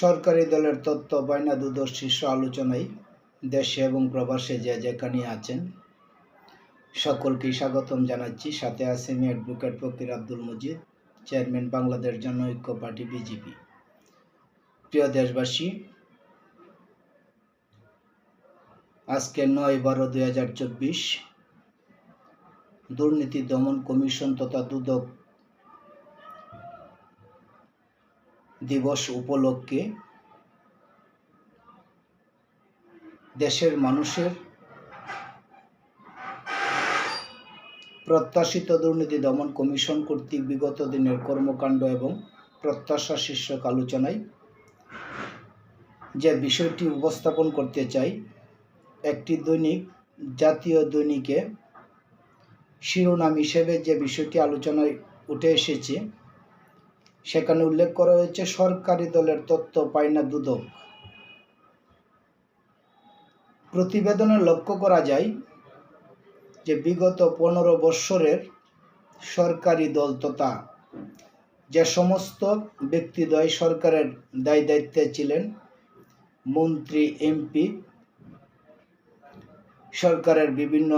সরকারি দলের তত্ত্ব, বায়না দুদর শীর্ষ আলোচনায় দেশে এবং প্রবাসে যে যেখানে আছেন, সকলকেই স্বাগতম জানাচ্ছি। সাথে আছেন advocate Fakir Abdul Majid chairman Bangladesh Jana Oikya party BJP প্রিয় দেশবাসী, আজকে নয় বারো দুই দুর্নীতি দমন কমিশন তথা দুদক দিবস উপলক্ষে দেশের মানুষের প্রত্যাশিত দুর্নীতি দমন কমিশন কর্তৃক বিগত দিনের কর্মকাণ্ড এবং প্রত্যাশা শীর্ষক আলোচনায় যে বিষয়টি উপস্থাপন করতে চাই, একটি দৈনিক, জাতীয় দৈনিকে শিরোনাম হিসেবে যে বিষয়টি আলোচনায় উঠে এসেছে সেখানে উল্লেখ করা হয়েছে, সরকারি দলের তত্ত্ব পায় না দুদক। প্রতিবেদনে লক্ষ্য করা যায় যে, বিগত পনেরো বৎসরের সরকারি দল তথা যে সমস্ত ব্যক্তিদ্বয় সরকারের দায় দায়িত্বে ছিলেন, মন্ত্রী, এমপি, সরকারের বিভিন্ন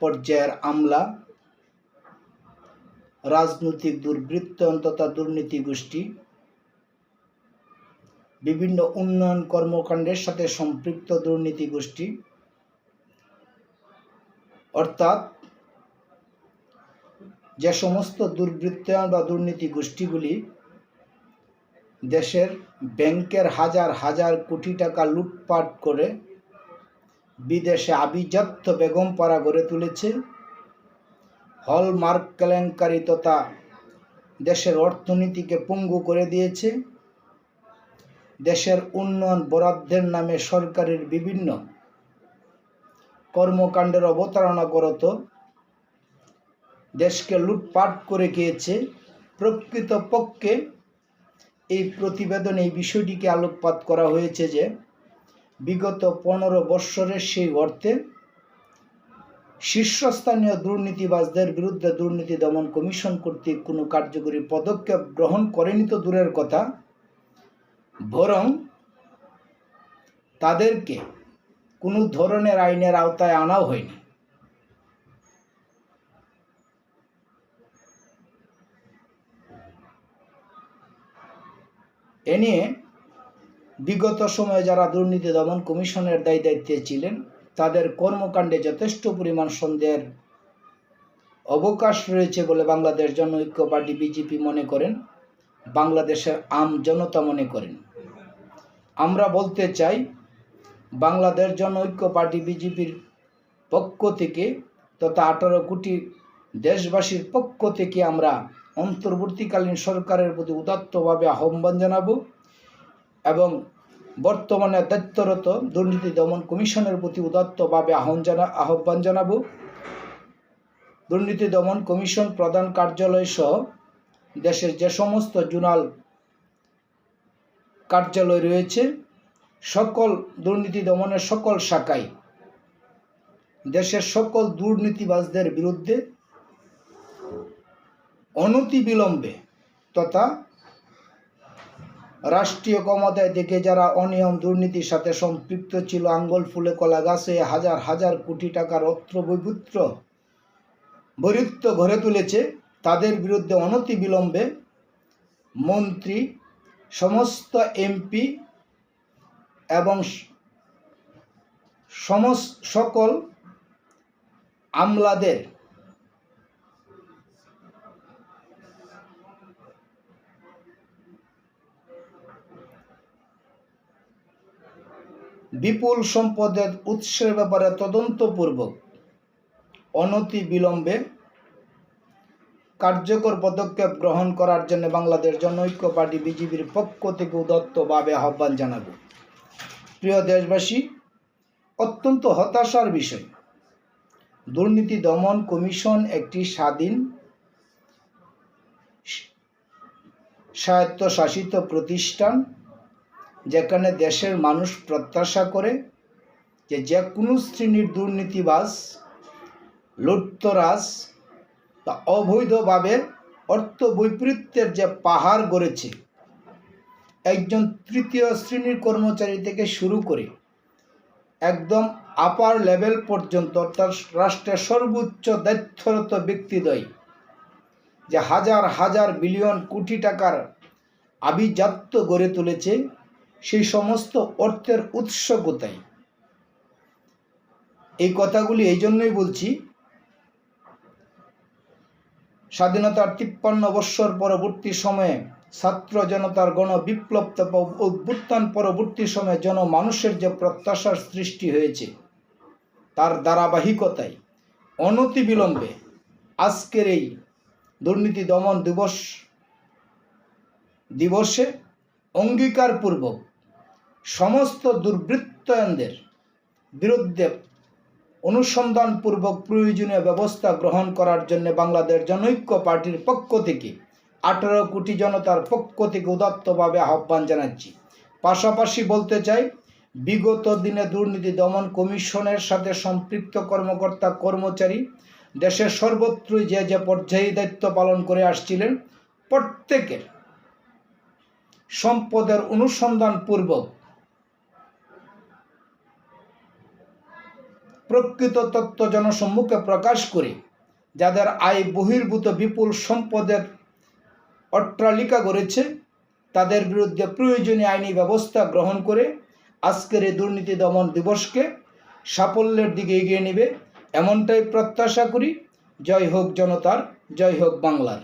পর্যায়ের আমলা রাজনৈতিক দুর্বৃত্ত তথা দুর্নীতি গোষ্ঠী, বিভিন্ন উন্নয়ন কর্মকাণ্ডের সাথে সম্পৃক্ত দুর্নীতি গোষ্ঠী, অর্থাৎ যে সমস্ত দুর্বৃত্তায়ন বা দুর্নীতি গোষ্ঠীগুলি দেশের ব্যাংকের হাজার হাজার কোটি টাকা লুটপাট করে বিদেশে আভিজাত্য বেগম পাড়া গড়ে তুলেছে হলমার্ক কেলেঙ্কারি তথা দেশের অর্থনীতিকে পঙ্গু করে দিয়েছে। দেশের উন্নয়ন বরাদ্দের নামে সরকারের বিভিন্ন কর্মকাণ্ডের অবতারণা করত। দেশকে লুটপাট করে গিয়েছে প্রকৃতপক্ষে এই প্রতিবেদনে এই বিষয়টিকে আলোকপাত করা হয়েছে যে, বিগত পনেরো বৎসরের সেই অর্থে শীর্ষস্থানীয় দুর্নীতিবাজদের বিরুদ্ধে দুর্নীতি দমন কমিশন কর্তৃক কোনো কার্যকরী পদক্ষেপ গ্রহণ করেনি তো দূরের কথা, বরং তাদেরকে কোনো ধরনের আইনের আওতায় আনাও হয়নি। এ নিয়ে বিগত সময়ে যারা দুর্নীতি দমন কমিশনের দায়ী দায়িত্বে ছিলেন তাদের কর্মকাণ্ডে যথেষ্ট পরিমাণ সন্দেহের অবকাশ রয়েছে বলে বাংলাদেশ জনঐক্য পার্টি বিজেপি মনে করেন, বাংলাদেশের আম জনতা মনে করেন। আমরা বলতে চাই, বাংলাদেশ জনঐক্য পার্টি বিজেপির পক্ষ থেকে তথা আঠারো কোটি দেশবাসীর পক্ষ থেকে আমরা অন্তর্বর্তীকালীন সরকারের প্রতি উদাত্তভাবে আহ্বান জানাব এবং বর্তমানে দায়িত্বরত দুর্নীতি দমন কমিশনের প্রতি উদাত্তভাবে আহ্বান জানা, আহ্বান জানাব। দুর্নীতি দমন কমিশন প্রধান কার্যালয় সহ দেশের যে সমস্ত জোনাল কার্যালয় রয়েছে, সকল দুর্নীতি দমনের সকল শাখায় দেশের সকল দুর্নীতিবাজদের বিরুদ্ধে অনতিবিলম্বে তথা রাষ্ট্রীয় ক্ষমতায় থেকে যারা অনিয়ম দুর্নীতির সাথে সম্পৃক্ত ছিল, আঙ্গল ফুলে কলা গাছে হাজার হাজার কোটি টাকার অত্র বৈপুত্র বরিত্ব গড়ে তুলেছে, তাদের বিরুদ্ধে অনতি বিলম্বে মন্ত্রী, সমস্ত এমপি এবং সকল আমলাদের বিপুল সম্পদের উৎসের ব্যাপারে তদন্তপূর্বক অনতি বিলম্বে কার্যকর পদক্ষেপ গ্রহণ করার জন্য বাংলাদেশ জনৈক্য পার্টি বিজেপির পক্ষ থেকে উদত্তভাবে আহ্বান জানাব। প্রিয় দেশবাসী, অত্যন্ত হতাশার বিষয়। দুর্নীতি দমন কমিশন একটি স্বাধীন, স্বায়ত্তশাসিত প্রতিষ্ঠান। যেখানে দেশের মানুষ প্রত্যাশা করে যে যে কোনো শ্রেণির দুর্নীতিবাজ, লুটতরাজ বা অবৈধভাবে অর্থ বৈপরীত্যের যে পাহাড় গড়েছে, একজন তৃতীয় শ্রেণির কর্মচারী থেকে শুরু করে একদম আপার লেভেল পর্যন্ত অর্থাৎ রাষ্ট্রের সর্বোচ্চ দায়িত্বরত ব্যক্তিদ্বয়, যে হাজার হাজার বিলিয়ন কোটি টাকার আভিজাত্য গড়ে তুলেছে সেই সমস্ত অর্থের উৎস কোথায়? এই কথাগুলি এই জন্যই বলছি, স্বাধীনতার তিপ্পান্ন বৎসর পরবর্তী সময়ে ছাত্র জনতার গণ বিপ্লব তথা অভ্যুত্থান পরবর্তী সময়ে জনমানুষের যে প্রত্যাশার সৃষ্টি হয়েছে, তার ধারাবাহিকতায় অনতিবিলম্বে আজকের এই দুর্নীতি দমন দিবস, দিবসে অঙ্গীকারপূর্বক সমস্ত দুর্বৃত্তায়নদের বিরুদ্ধে অনুসন্ধানপূর্বক প্রয়োজনীয় ব্যবস্থা গ্রহণ করার জন্য বাংলাদেশ জনৈক্য পার্টির পক্ষ থেকে আঠারো কোটি জনতার পক্ষ থেকে উদাত্তভাবে আহ্বান জানাচ্ছি। পাশাপাশি বলতে চাই, বিগত দিনে দুর্নীতি দমন কমিশনের সাথে সম্পৃক্ত কর্মকর্তা কর্মচারী দেশের সর্বত্রই যে যে পর্যায়ে দায়িত্ব পালন করে আসছিলেন, প্রত্যেকের সম্পদের অনুসন্ধান পূর্বক প্রকৃত তত্ত্ব জনসম্মুখে প্রকাশ করে, যাদের আয় বহির্ভূত বিপুল সম্পদের অট্টালিকা গড়েছে, তাদের বিরুদ্ধে প্রয়োজনীয় আইনি ব্যবস্থা গ্রহণ করে আজকের এই দুর্নীতি দমন দিবসকে সাফল্যের দিকে এগিয়ে নেবে, এমনটাই প্রত্যাশা করি। জয় হোক জনতার, জয় হোক বাংলার।